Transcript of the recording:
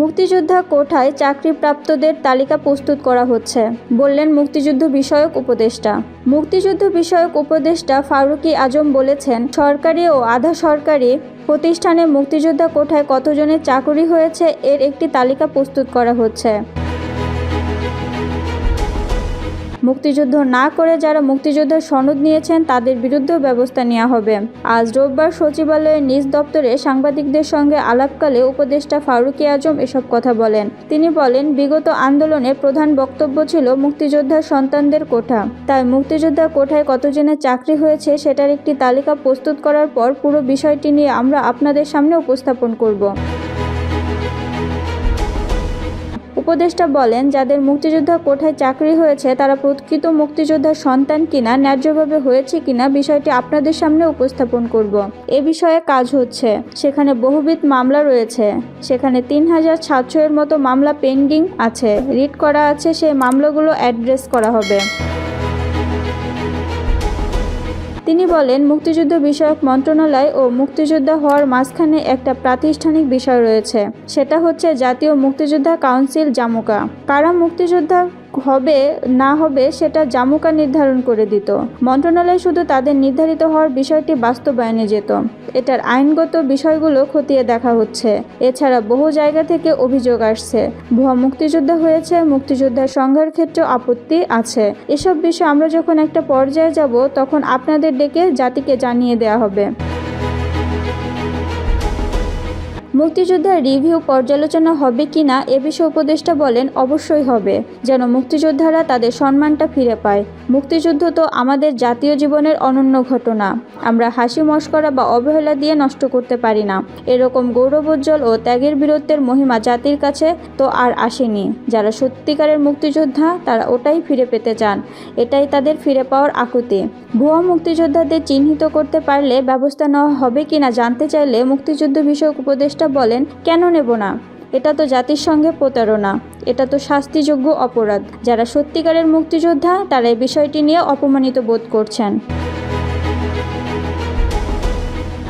মুক্তিযোদ্ধা কোঠায় চাকরিপ্রাপ্তদের তালিকা প্রস্তুত করা হচ্ছে, বললেন মুক্তিযুদ্ধ বিষয়ক উপদেষ্টা। মুক্তিযুদ্ধ বিষয়ক উপদেষ্টা ফারুকি আজম বলেছেন, সরকারি ও আধা সরকারি প্রতিষ্ঠানে মুক্তিযোদ্ধা কোঠায় কতজনের চাকরি হয়েছে এর একটি তালিকা প্রস্তুত করা হচ্ছে। মুক্তিযুদ্ধ না করে যারা মুক্তিযোদ্ধার সনদ নিয়েছেন, তাদের বিরুদ্ধেও ব্যবস্থা নেওয়া হবে। আজ রোববার সচিবালয়ের নিজ দপ্তরে সাংবাদিকদের সঙ্গে আলাপকালে উপদেষ্টা ফারুকী আজম এসব কথা বলেন। তিনি বলেন, বিগত আন্দোলনের প্রধান বক্তব্য ছিল মুক্তিযোদ্ধার সন্তানদের কোঠা। তাই মুক্তিযোদ্ধা কোঠায় কতজনের চাকরি হয়েছে সেটার একটি তালিকা প্রস্তুত করার পর পুরো বিষয়টি নিয়ে আমরা আপনাদের সামনে উপস্থাপন করব। উপদেষ্টা বলেন, যাদের মুক্তিযোদ্ধা কোঠায় চাকরি হয়েছে, তারা প্রকৃত মুক্তিযোদ্ধার সন্তান কিনা, ন্যায্যভাবে হয়েছে কিনা, বিষয়টি আপনাদের সামনে উপস্থাপন করব। এ বিষয়ে কাজ হচ্ছে। সেখানে বহুবিধ মামলা রয়েছে। সেখানে তিন হাজার সাতশো এর মতো মামলা পেন্ডিং আছে। রিট করা আছে, সেই মামলাগুলো অ্যাড্রেস করা হবে। তিনি বলেন, মুক্তিযুদ্ধ বিষয়ক মন্ত্রণালয় ও মুক্তিযোদ্ধা হওয়ার মাঝখানে একটা প্রাতিষ্ঠানিক বিষয় রয়েছে। সেটা হচ্ছে জাতীয় মুক্তিযোদ্ধা কাউন্সিল জামুকা। কারা মুক্তিযোদ্ধা হবে, না হবে সেটা জামুকা নির্ধারণ করে দিত। মন্ত্রণালয় শুধু তাদের নির্ধারিত হওয়ার বিষয়টি বাস্তবায়নে যেত। এটার আইনগত বিষয়গুলো খতিয়ে দেখা হচ্ছে। এছাড়া বহু জায়গা থেকে অভিযোগ আসছে। ভুয়া মুক্তিযোদ্ধা হয়েছে, মুক্তিযোদ্ধার সংঘার ক্ষেত্রে আপত্তি আছে। এসব বিষয়ে আমরা যখন একটা পর্যায়ে যাব, তখন আপনাদের ডেকে জাতিকে জানিয়ে দেওয়া হবে। মুক্তিযোদ্ধার রিভিউ পর্যালোচনা হবে কিনা এ বিষয়ে উপদেষ্টা বলেন, অবশ্যই হবে। যেন মুক্তিযোদ্ধারা তাদের সম্মানটা ফিরে পায়। মুক্তিযুদ্ধ তো আমাদের জাতীয় জীবনের অনন্য ঘটনা। আমরা হাসি, মস্করা বা অবহেলা দিয়ে নষ্ট করতে পারি না। এরকম গৌরবোজ্জ্বল ও ত্যাগের বীরত্বের মহিমা জাতির কাছে তো আর আসেনি। যারা সত্যিকারের মুক্তিযোদ্ধা, তারা ওটাই ফিরে পেতে চান। এটাই তাদের ফিরে পাওয়ার আকুতি। ভুয়া মুক্তিযোদ্ধাদের চিহ্নিত করতে পারলে ব্যবস্থা নেওয়া হবে কিনা জানতে চাইলে মুক্তিযুদ্ধ বিষয়ক উপদেষ্টা বলেন, কেন নেব না? এটা তো জাতির সঙ্গে প্রতারণা। এটা তো শাস্তিযোগ্য অপরাধ। যারা সত্যিকারের মুক্তিযোদ্ধা, তারা এই বিষয়টি নিয়ে অপমানিত বোধ করছেন।